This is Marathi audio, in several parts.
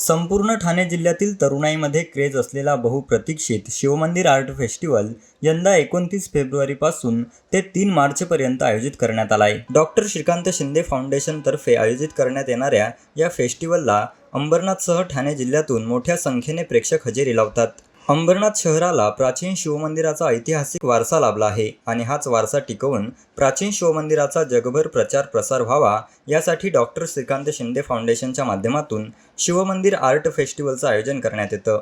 संपूर्ण ठाणे जिल्ह्यातील तरुणाईमध्ये क्रेज असलेला बहुप्रतीक्षित शिवमंदिर आर्ट फेस्टिवल यंदा एकोणतीस फेब्रुवारीपासून ते तीन मार्चपर्यंत आयोजित करण्यात आला आहे डॉक्टर श्रीकांत शिंदे फाउंडेशनतर्फे आयोजित करण्यात येणाऱ्या या फेस्टिवलला अंबरनाथसह ठाणे जिल्ह्यातून मोठ्या संख्येने प्रेक्षक हजेरी लावतात. अंबरनाथ शहराला प्राचीन शिवमंदिराचा ऐतिहासिक वारसा लाभला आहे आणि हाच वारसा टिकवून प्राचीन शिवमंदिराचा जगभर प्रचार प्रसार व्हावा यासाठी डॉक्टर श्रीकांत शिंदे फाउंडेशनच्या माध्यमातून शिवमंदिर आर्ट फेस्टिवलचं आयोजन करण्यात येतं.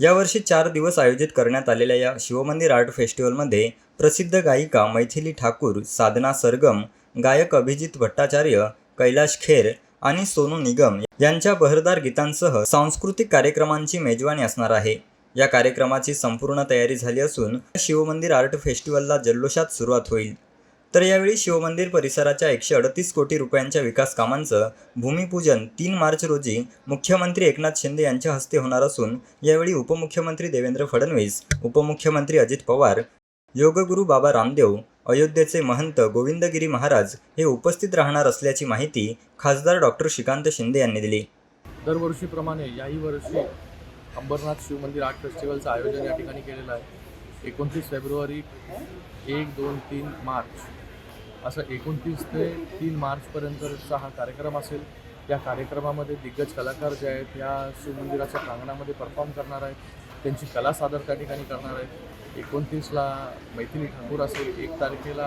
यावर्षी चार दिवस आयोजित करण्यात आलेल्या या शिवमंदिर आर्ट फेस्टिवलमध्ये प्रसिद्ध गायिका मैथिली ठाकूर साधना सरगम गायक अभिजित भट्टाचार्य कैलाश खेर आणि सोनू निगम यांच्या बहरदार गीतांसह सांस्कृतिक कार्यक्रमांची मेजवानी असणार आहे. या कार्यक्रमाची संपूर्ण तयारी झाली असून शिवमंदिर आर्ट फेस्टिवलला जल्लोषात सुरुवात होईल. तर यावेळी शिवमंदिर परिसराच्या एकशे अडतीस कोटी रुपयांच्या विकास कामांचं भूमिपूजन तीन मार्च रोजी मुख्यमंत्री एकनाथ शिंदे यांच्या हस्ते होणार असून यावेळी उपमुख्यमंत्री देवेंद्र फडणवीस उपमुख्यमंत्री अजित पवार योगगुरू बाबा रामदेव अयोध्येचे महंत गोविंदगिरी महाराज हे उपस्थित राहणार असल्याची माहिती खासदार डॉक्टर श्रीकांत शिंदे यांनी दिली. दरवर्षीप्रमाणे याही वर्षी अंबरनाथ शिवमंदिर आर्ट फेस्टिवलचं आयोजन या ठिकाणी केलेलं आहे. एकोणतीस फेब्रुवारी एक दोन तीन मार्च. असं एकोणतीस ते तीन मार्चपर्यंतचा हा कार्यक्रम असेल. या कार्यक्रमामध्ये दिग्गज कलाकार जे आहेत या शिवमंदिराच्या प्रांगणामध्ये परफॉर्म करणार आहेत. त्यांची कला सादर त्या ठिकाणी करणार आहेत. एकोणतीसला मैथिली ठाकूर असेल. एक तारखेला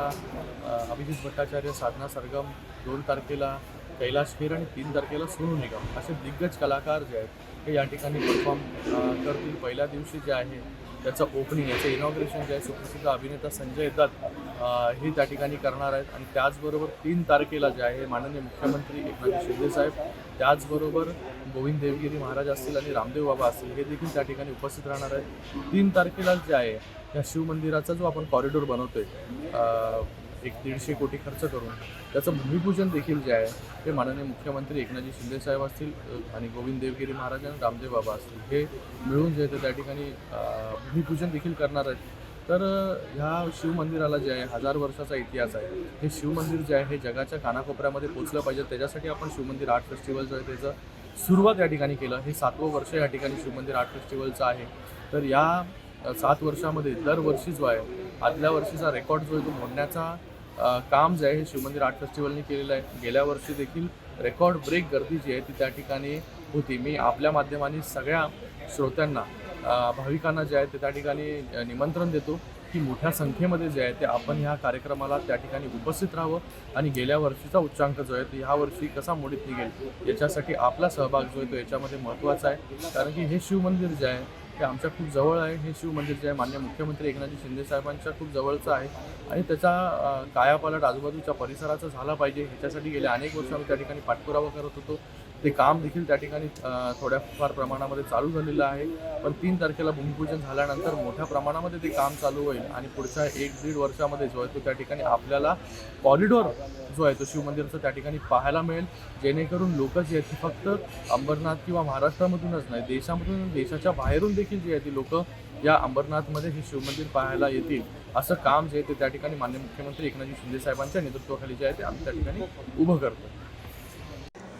अभिजित भट्टाचार्य साधना सरगम. दोन तारखेला कैलाश खेर आणि तीन तारखेला सोनू निगम असे दिग्गज कलाकार जे आहेत हे या ठिकाणी परफॉर्म करतील. पहिल्या दिवशी जे आहे त्याचं ओपनिंग याचं इनॉग्रेशन जे आहे सुप्रसिद्ध अभिनेता संजय दत्त हे त्या ठिकाणी करणार आहेत. आणि त्याचबरोबर तीन तारखेला जे आहे माननीय मुख्यमंत्री एकनाथ शिंदेसाहेब त्याचबरोबर गोविंद देवगिरी महाराज असतील आणि रामदेव बाबा असतील हे देखील त्या ठिकाणी उपस्थित राहणार आहेत. तीन तारखेला जे आहे या शिवमंदिराचा जो आपण कॉरिडॉर बनवतोय एक दीडशे कोटी खर्च करून त्याचं भूमिपूजन देखील जे आहे ते माननीय मुख्यमंत्री एकनाथजी शिंदे साहेब असतील आणि गोविंद देवगिरी महाराज आणि रामदेव बाबा असतील हे मिळून जे आहे त्या ठिकाणी भूमिपूजन देखील करणार आहेत. तर ह्या शिवमंदिराला जे आहे हजार वर्षाचा इतिहास आहे. हे शिवमंदिर जे आहे हे जगाच्या कानाकोपऱ्यामध्ये पोचलं पाहिजे. त्याच्यासाठी आपण शिवमंदिर आर्ट फेस्टिवल जो आहे त्याचं सुरुवात या ठिकाणी केलं. हे सातवं वर्ष या ठिकाणी शिवमंदिर आर्ट फेस्टिवलचं आहे. तर या सात वर्षामध्ये दरवर्षी जो आहे आदल्या वर्षीचा रेकॉर्ड जो आहे तो मोडण्याचा काम जे आहे हे शिवमंदिर आर्ट फेस्टिवलने केलेलं आहे. गेल्या वर्षी देखील रेकॉर्ड ब्रेक गर्दी जी आहे ती त्या ठिकाणी होती. मी आपल्या माध्यमाने सगळ्या श्रोत्यांना भाविकांना जे आहे ते त्या ठिकाणी निमंत्रण देतो की मोठ्या संख्येमध्ये जे आहे ते आपण ह्या कार्यक्रमाला त्या ठिकाणी उपस्थित राहावं. आणि गेल्या वर्षीचा उच्चांक जो आहे तो ह्या वर्षी कसा मोडीत निघेल याच्यासाठी आपला सहभाग जो आहे तो याच्यामध्ये महत्त्वाचा आहे. कारण की हे शिवमंदिर जे आहे ते आमच्या खूप जवळ आहे. हे शिवमंदिर जे आहे मान्य मुख्यमंत्री एकनाथजी शिंदे साहेबांच्या खूप जवळचं आहे. आणि त्याचा कायापालट आजूबाजूच्या परिसराचा झाला पाहिजे ह्याच्यासाठी गेल्या अनेक वर्ष आम्ही त्या ठिकाणी पाठपुरावा करत होतो. ते काम देखील त्या ठिकाणी थोड्याफार प्रमाणामध्ये चालू झालेलं आहे. पण तीन तारखेला भूमिपूजन झाल्यानंतर मोठ्या प्रमाणामध्ये ते काम चालू होईल आणि पुढच्या एक दीड वर्षामध्ये जो आहे तो त्या ठिकाणी आपल्याला कॉरिडॉर जो आहे तो शिवमंदिरचा त्या ठिकाणी पाहायला मिळेल. जेणेकरून लोक जी आहेत ती फक्त अंबरनाथ किंवा महाराष्ट्रामधूनच नाही देशामधून देशाच्या बाहेरून देखील जी आहे ती लोक या अंबरनाथमध्ये हे शिवमंदिर पाहायला येतील. असं काम जे आहे ते त्या ठिकाणी मान्य मुख्यमंत्री एकनाथजी शिंदे साहेबांच्या नेतृत्वाखाली जे आहे ते आम्ही त्या ठिकाणी उभं करतो